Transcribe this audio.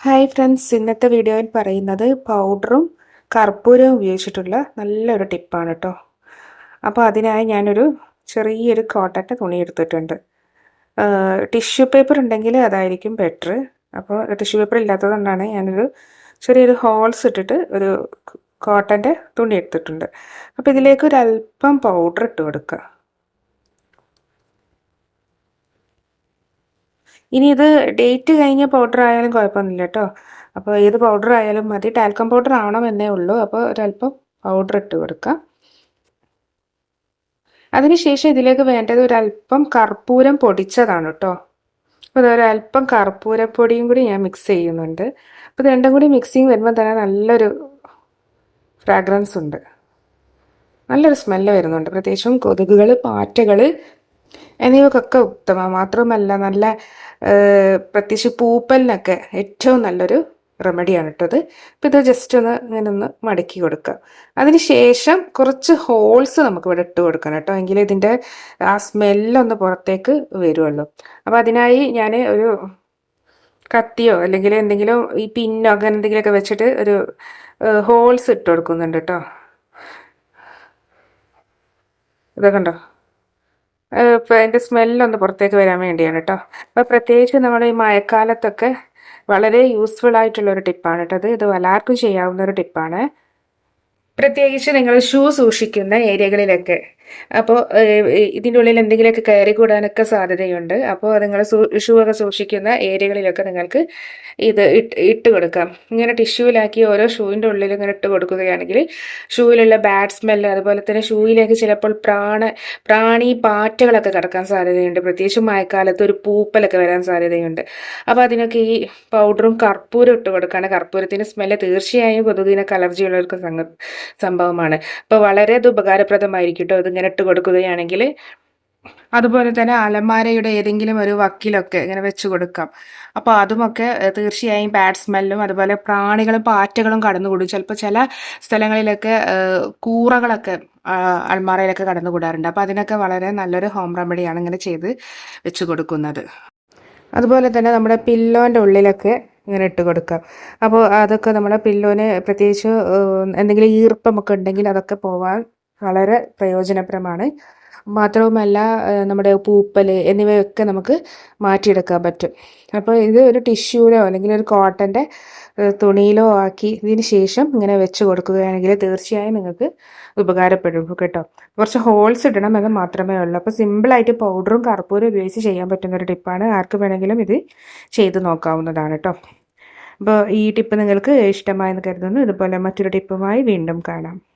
Hi friends ഇന്നത്തെ വീഡിയോയിൽ പറയുന്നത് പൗഡറും കർപ്പൂരവും ഉപയോഗിച്ചിട്ടുള്ള നല്ലൊരു ടിപ്പാണ് കേട്ടോ അപ്പോൾ അതിനായി ഞാനൊരു ചെറിയൊരു കോട്ടന്റെ തുണി എടുത്തിട്ടുണ്ട്. ടിഷ്യൂ പേപ്പർ ഉണ്ടെങ്കിൽ അതായിരിക്കും ബെറ്റർ അപ്പോൾ ടിഷ്യൂ പേപ്പർ ഇല്ലാത്തതുകൊണ്ടാണ് ഞാനൊരു ചെറിയൊരു ഹോൾസ് ഇട്ടിട്ട് ഒരു കോട്ടന്റെ തുണി എടുത്തിട്ടുണ്ട്. അപ്പോൾ ഇതിലേക്ക് ഒരു അല്പം പൗഡർ ഇട്ട് കൊടുക്കുക ഇനി ഇത് ഡേറ്റ് കഴിഞ്ഞ പൗഡർ ആയാലും കുഴപ്പമൊന്നുമില്ല കേട്ടോ അപ്പോൾ ഏത് പൗഡർ ആയാലും മതി. ടാൽക്കം പൗഡർ ആവണം എന്നേ ഉള്ളൂ. അപ്പോൾ ഒരല്പം പൗഡർ ഇട്ട് കൊടുക്കാം. അതിനുശേഷം ഇതിലേക്ക് വേണ്ടത് ഒരല്പം കർപ്പൂരം പൊടിച്ചതാണ് കേട്ടോ അപ്പോൾ അതൊരല്പം കർപ്പൂരപ്പൊടിയും കൂടി ഞാൻ മിക്സ് ചെയ്യുന്നുണ്ട്. അപ്പോൾ ഇത് രണ്ടും കൂടി മിക്സിങ് വരുമ്പോൾ തന്നെ നല്ലൊരു ഫ്രാഗ്രൻസ് ഉണ്ട്. നല്ലൊരു സ്മെല്ല് വരുന്നുണ്ട്. പ്രത്യേകിച്ചും കൊതുകുകൾ പാറ്റകൾ എന്നിവക്കൊക്കെ ഉത്തമം. മാത്രമല്ല നല്ല പ്രത്യേകിച്ച് പൂപ്പലിനൊക്കെ ഏറ്റവും നല്ലൊരു റെമഡിയാണ് കേട്ടത് അപ്പോൾ ഇത് ജസ്റ്റ് ഒന്ന് ഇങ്ങനെ ഒന്ന് മടക്കി കൊടുക്കുക അതിനുശേഷം കുറച്ച് ഹോൾസ് നമുക്ക് ഇവിടെ ഇട്ട് കൊടുക്കണം കേട്ടോ എങ്കിൽ ഇതിന്റെ ആ സ്മെല്ലൊന്ന് പുറത്തേക്ക് വരുമല്ലോ അപ്പോൾ അതിനായി ഞാൻ ഒരു കത്തിയോ അല്ലെങ്കിൽ എന്തെങ്കിലും ഈ പിന്നോ അങ്ങനെ എന്തെങ്കിലുമൊക്കെ വെച്ചിട്ട് ഒരു ഹോൾസ് ഇട്ട് കൊടുക്കുന്നുണ്ട് കേട്ടോ ഇതൊക്കെ ഉണ്ടോ അതിന്റെ സ്മെല്ലൊന്ന് പുറത്തേക്ക് വരാൻ വേണ്ടിയാണ് കേട്ടോ അപ്പോൾ പ്രത്യേകിച്ച് നമ്മൾ ഈ മഴക്കാലത്തൊക്കെ വളരെ യൂസ്ഫുൾ ആയിട്ടുള്ള ഒരു ടിപ്പാണ് കേട്ടോ ഇത് എല്ലാവർക്കും ചെയ്യാവുന്ന ഒരു ടിപ്പാണ് പ്രത്യേകിച്ച് നിങ്ങൾ ഷൂ സൂക്ഷിക്കുന്ന ഏരിയകളിലൊക്കെ അപ്പോൾ ഇതിന്റെ ഉള്ളിൽ എന്തെങ്കിലുമൊക്കെ കയറി കൂടാനൊക്കെ സാധ്യതയുണ്ട്. അപ്പോൾ നിങ്ങൾ ഷൂവൊക്കെ സൂക്ഷിക്കുന്ന ഏരിയകളിലൊക്കെ നിങ്ങൾക്ക് ഇത് ഇട്ട് കൊടുക്കാം. ഇങ്ങനെ ടിഷ്യൂലാക്കി ഓരോ ഷൂവിന്റെ ഉള്ളിൽ ഇങ്ങനെ ഇട്ട് കൊടുക്കുകയാണെങ്കിൽ ഷൂവിലുള്ള ബാഡ് സ്മെല്ല് അതുപോലെ തന്നെ ഷൂവിലേക്ക് ചിലപ്പോൾ പ്രാണ പ്രാണി പാറ്റകളൊക്കെ കിടക്കാൻ സാധ്യതയുണ്ട്. പ്രത്യേകിച്ച് മഴക്കാലത്ത് ഒരു പൂപ്പലൊക്കെ വരാൻ സാധ്യതയുണ്ട്. അപ്പോൾ അതിനൊക്കെ ഈ പൗഡറും കർപ്പൂരം ഇട്ട് കൊടുക്കുകയാണ് കർപ്പൂരത്തിന്റെ സ്മെല്ല് തീർച്ചയായും കൊതുകിനൊക്കെ അലർജിയുള്ളവർക്ക് സംഭവമാണ്. അപ്പോൾ വളരെ അത് ഉപകാരപ്രദമായിരിക്കും കേട്ടോ. ഇതിങ്ങനെ ഇട്ട് കൊടുക്കുകയാണെങ്കിൽ അതുപോലെ തന്നെ അലമാരയുടെ ഏതെങ്കിലും ഒരു വക്കിലൊക്കെ ഇങ്ങനെ വെച്ച് കൊടുക്കാം. അപ്പോൾ അതുമൊക്കെ തീർച്ചയായും ബാഡ് സ്മെല്ലും അതുപോലെ പ്രാണികളും പാറ്റകളും കടന്നുകൂടും. ചിലപ്പോൾ ചില സ്ഥലങ്ങളിലൊക്കെ കൂറകളൊക്കെ കടന്നു കടന്നുകൂടാറുണ്ട്. അപ്പോൾ അതിനൊക്കെ വളരെ നല്ലൊരു ഹോം റെമഡിയാണ് ഇങ്ങനെ ചെയ്ത് വെച്ച് കൊടുക്കുന്നത്. അതുപോലെ തന്നെ നമ്മുടെ പില്ലോന്റെ ഉള്ളിലൊക്കെ ഇങ്ങനെ ഇട്ട് കൊടുക്കാം. അപ്പോൾ അതൊക്കെ നമ്മുടെ പില്ലോന് പ്രത്യേകിച്ച് എന്തെങ്കിലും ഈർപ്പമൊക്കെ ഉണ്ടെങ്കിൽ അതൊക്കെ പോവാൻ വളരെ പ്രയോജനപ്രദമാണ് മാത്രവുമല്ല നമ്മുടെ പൂപ്പൽ എന്നിവയൊക്കെ നമുക്ക് മാറ്റിയെടുക്കാൻ പറ്റും. അപ്പോൾ ഇത് ഒരു ടിഷ്യൂലോ അല്ലെങ്കിൽ ഒരു കോട്ടന്റെ തുണിയിലോ ആക്കി ഇതിന് ശേഷം ഇങ്ങനെ വെച്ച് കൊടുക്കുകയാണെങ്കിൽ തീർച്ചയായും നിങ്ങൾക്ക് ഉപകാരപ്പെടും കേട്ടോ. കുറച്ച് ഹോൾസ് ഇടണം എന്ന് മാത്രമേ ഉള്ളൂ. അപ്പോൾ സിമ്പിളായിട്ട് പൗഡറും കർപ്പൂരും ഉപയോഗിച്ച് ചെയ്യാൻ പറ്റുന്ന ഒരു ടിപ്പാണ്. ആർക്ക് വേണമെങ്കിലും ഇത് ചെയ്ത് നോക്കാവുന്നതാണ് കേട്ടോ. അപ്പോൾ ഈ ടിപ്പ് നിങ്ങൾക്ക് ഇഷ്ടമായെന്ന് കരുതുന്നു. ഇതുപോലെ മറ്റൊരു ടിപ്പുമായി വീണ്ടും കാണാം.